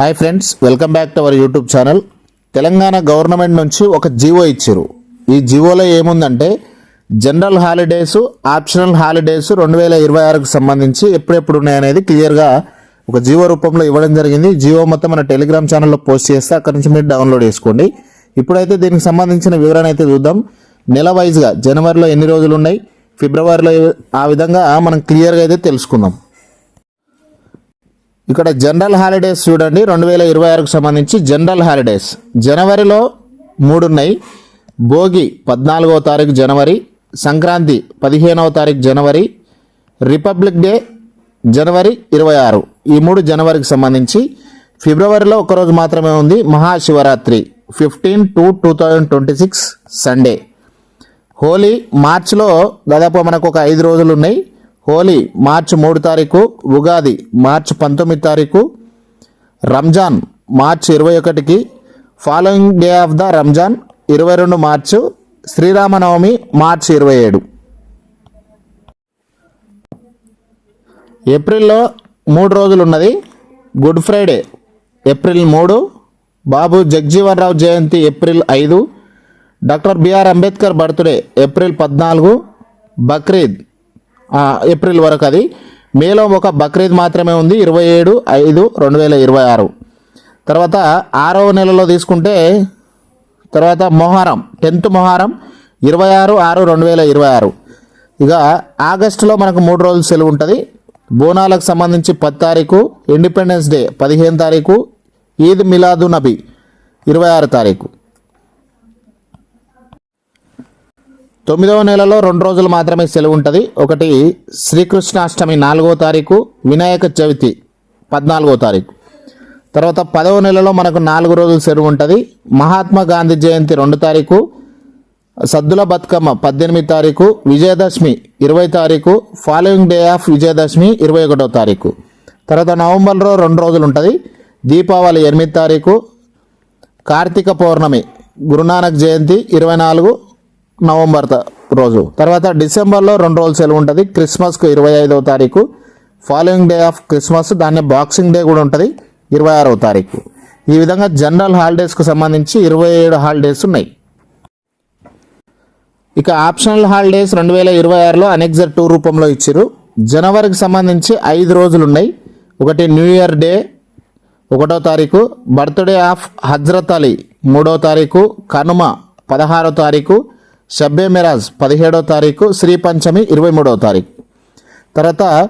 Hi friends welcome back to our YouTube channel. Telangana government నుంచి ఒక GO ఇచ్చారు. ఈ జీవోలో ఏముందంటే జనరల్ హాలిడేస్ ఆప్షనల్ హాలిడేస్ రెండు వేల ఇరవై ఆరుకు సంబంధించి ఎప్పుడెప్పుడు ఉన్నాయనేది క్లియర్గా ఒక జీవో రూపంలో ఇవ్వడం జరిగింది. జీవో మొత్తం మన టెలిగ్రామ్ ఛానల్లో పోస్ట్ చేస్తే అక్కడి నుంచి మీరు డౌన్లోడ్ చేసుకోండి. ఇప్పుడైతే దీనికి సంబంధించిన వివరణ అయితే చూద్దాం. నెల వైజ్గా జనవరిలో ఎన్ని రోజులు ఉన్నాయి? ఫిబ్రవరిలో ఆ విధంగా మనం క్లియర్గా అయితే తెలుసుకుందాం. ఇక్కడ జనరల్ హాలిడేస్ చూడండి. రెండు వేల ఇరవై ఆరుకు సంబంధించి జనరల్ హాలిడేస్. జనవరిలో మూడు ఉన్నాయి భోగి పద్నాలుగో తారీఖు జనవరి. సంక్రాంతి పదిహేనవ తారీఖు జనవరి. రిపబ్లిక్ డే జనవరి ఇరవై ఆరు. ఈ మూడు జనవరికి సంబంధించి ఫిబ్రవరిలో ఒకరోజు మాత్రమే ఉంది. Mahashivratri fifteen to two thousand twenty six Sunday. Holi మార్చిలో దాదాపు మనకు ఒక ఐదు రోజులు ఉన్నాయి. హోలీ మార్చి మూడు తారీఖు ఉగాది మార్చి పంతొమ్మిది తారీఖు రంజాన్ మార్చి ఇరవై ఒకటికి following day of the Ramzan ఇరవై రెండు మార్చు శ్రీరామనవమి మార్చి ఇరవై ఏడు. ఏప్రిల్లో మూడు రోజులు ఉన్నది గుడ్ ఫ్రైడే. ఏప్రిల్ మూడు బాబు జగ్జీవన్ రావు జయంతి ఏప్రిల్ ఐదు doctor B R Ambedkar birthday April పద్నాలుగు బక్రీద్ ఏప్రిల్ వరకు అది. మేలో ఒక బక్రీద్ మాత్రమే ఉంది ఇరవై ఏడు ఐదు రెండు వేల ఇరవై ఆరు. తర్వాత ఆరవ నెలలో తీసుకుంటే తర్వాత మొహరం టెన్త్ మొహరం ఇరవై ఆరు ఆరు రెండు వేల ఇరవై ఆరు. ఇక ఆగస్టులో మనకు మూడు రోజులు సెలవు ఉంటుంది. బోనాలకు సంబంధించి పది తారీఖు ఇండిపెండెన్స్ డే పదిహేను తారీఖు ఈద్ మిలాదు నబీ ఇరవై ఆరు తారీఖు. తొమ్మిదవ నెలలో రెండు రోజులు మాత్రమే సెలవు ఉంటుంది. ఒకటి శ్రీకృష్ణాష్టమి నాలుగో తారీఖు వినాయక చవితి పద్నాలుగో తారీఖు. తర్వాత పదవ నెలలో మనకు నాలుగు రోజులు సెలవు ఉంటుంది. మహాత్మా గాంధీ జయంతి రెండు తారీఖు సద్దుల బతుకమ్మ పద్దెనిమిది తారీఖు విజయదశమి ఇరవై తారీఖు ఫాలోయింగ్ డే ఆఫ్ విజయదశమి ఇరవై ఒకటో తారీఖు. తర్వాత నవంబర్లో రెండు రోజులు ఉంటుంది. దీపావళి ఎనిమిది తారీఖు కార్తీక పౌర్ణమి గురునానక్ జయంతి ఇరవై నాలుగు నవంబర్ రోజు. తర్వాత డిసెంబర్లో రెండు రోజులు సెలవు ఉంటుంది. క్రిస్మస్కు ఇరవై ఐదవ తారీఖు. ఫాలోయింగ్ డే ఆఫ్ క్రిస్మస్ దాన్ని బాక్సింగ్ డే కూడా ఉంటుంది. ఇరవై ఆరవ తారీఖు. ఈ విధంగా జనరల్ హాలిడేస్కు సంబంధించి ఇరవై ఏడు హాలిడేస్ ఉన్నాయి. ఇక ఆప్షనల్ హాలిడేస్ రెండు వేల ఇరవై ఆరులో అనెక్జర్ టూ రూపంలో ఇచ్చారు జనవరికి సంబంధించి ఐదు రోజులు ఉన్నాయి. ఒకటి న్యూ ఇయర్ డే ఒకటో తారీఖు. బర్త్డే ఆఫ్ హజ్రత్ అలీ మూడో తారీఖు. కనుమ పదహారో తారీఖు. షబ్బే మిరాజ్ పదిహేడో తారీఖు శ్రీ పంచమి ఇరవై మూడవ తారీఖు. తర్వాత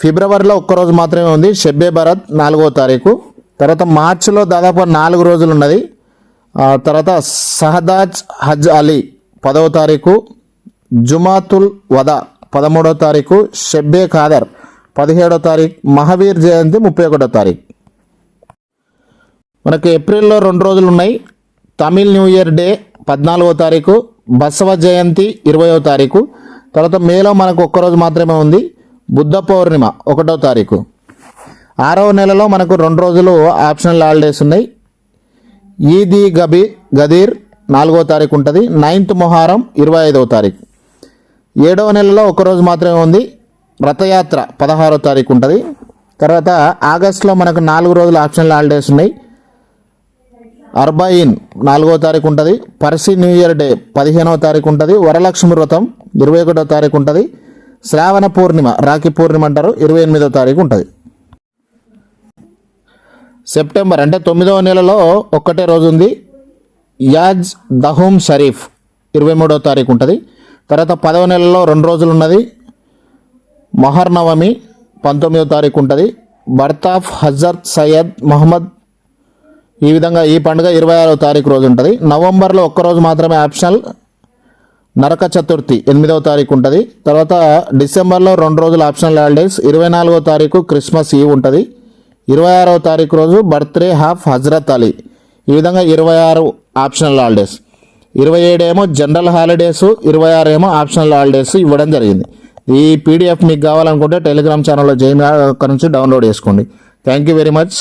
ఫిబ్రవరిలో ఒక్కరోజు మాత్రమే ఉంది షబ్బే భరత్ నాలుగో తారీఖు. తర్వాత మార్చిలో దాదాపు నాలుగు రోజులు ఉన్నది. తర్వాత సహదాజ్ హజ్ అలీ పదవ తారీఖు జుమాతుల్ వదా పదమూడో తారీఖు షబ్బే ఖాదర్ పదిహేడో తారీఖు మహావీర్ జయంతి ముప్పై ఒకటో తారీఖు. మనకు ఏప్రిల్లో రెండు రోజులు ఉన్నాయి. తమిళ్ న్యూ ఇయర్ డే పద్నాలుగో తారీఖు బసవ జయంతి ఇరవయో తారీఖు. తర్వాత మేలో మనకు ఒక్కరోజు మాత్రమే ఉంది. బుద్ధ పౌర్ణిమ ఒకటో తారీఖు. ఆరవ నెలలో మనకు రెండు రోజులు ఆప్షనల్ హాలిడేస్ ఉన్నాయి. ఈదీ గబి గదీర్ నాలుగో తారీఖు ఉంటుంది. నైన్త్ మొహారం ఇరవై ఐదవ తారీఖు. ఏడవ నెలలో ఒకరోజు మాత్రమే ఉంది. రథయాత్ర పదహారో తారీఖు ఉంటుంది. తర్వాత ఆగస్టులో మనకు నాలుగు రోజులు ఆప్షనల్ హాలిడేస్ ఉన్నాయి. అర్బాయిన్ నాలుగో తారీఖు ఉంటుంది. పర్సీ న్యూ ఇయర్ డే పదిహేనవ తారీఖు ఉంటుంది. వరలక్ష్మి వ్రతం ఇరవై ఒకటో తారీఖు ఉంటుంది. శ్రావణ పూర్ణిమ రాఖీ పూర్ణిమ అంటారు. ఇరవై ఎనిమిదో తారీఖు ఉంటుంది. సెప్టెంబర్ అంటే తొమ్మిదవ నెలలో ఒక్కటే రోజు ఉంది. యాజ్ దహూమ్ షరీఫ్ ఇరవై మూడవ తారీఖు ఉంటుంది. తర్వాత పదవ నెలలో రెండు రోజులు ఉన్నది. మహర్నవమి పంతొమ్మిదవ పంతొమ్మిదో తారీఖు ఉంటుంది. బర్త్ ఆఫ్ హజరత్ సయ్యద్ మహమ్మద్ ఈ విధంగా ఈ పండుగ ఇరవై ఆరో తారీఖు రోజు ఉంటుంది. నవంబర్లో ఒక్కరోజు మాత్రమే ఆప్షనల్. నరక చతుర్థి ఎనిమిదవ తారీఖు ఉంటుంది. తర్వాత డిసెంబర్లో రెండు రోజులు ఆప్షనల్ హాలిడేస్. ఇరవై నాలుగో తారీఖు క్రిస్మస్ ఈవ్ ఉంటుంది. ఇరవై ఆరవ తారీఖు రోజు బర్త్డే హాఫ్ హజరత్ అలీ. ఈ విధంగా ఇరవై ఆరు ఆప్షనల్ హాలిడేస్. ఇరవై ఏడు ఏమో జనరల్ హాలిడేస్ ఇరవై ఆరు ఏమో ఆప్షనల్ హాలిడేస్ ఇవ్వడం జరిగింది. ఈ పీడిఎఫ్ మీకు కావాలనుకుంటే టెలిగ్రామ్ ఛానల్లో జైన్ అక్కడ నుంచి డౌన్లోడ్ చేసుకోండి. Thank you very much.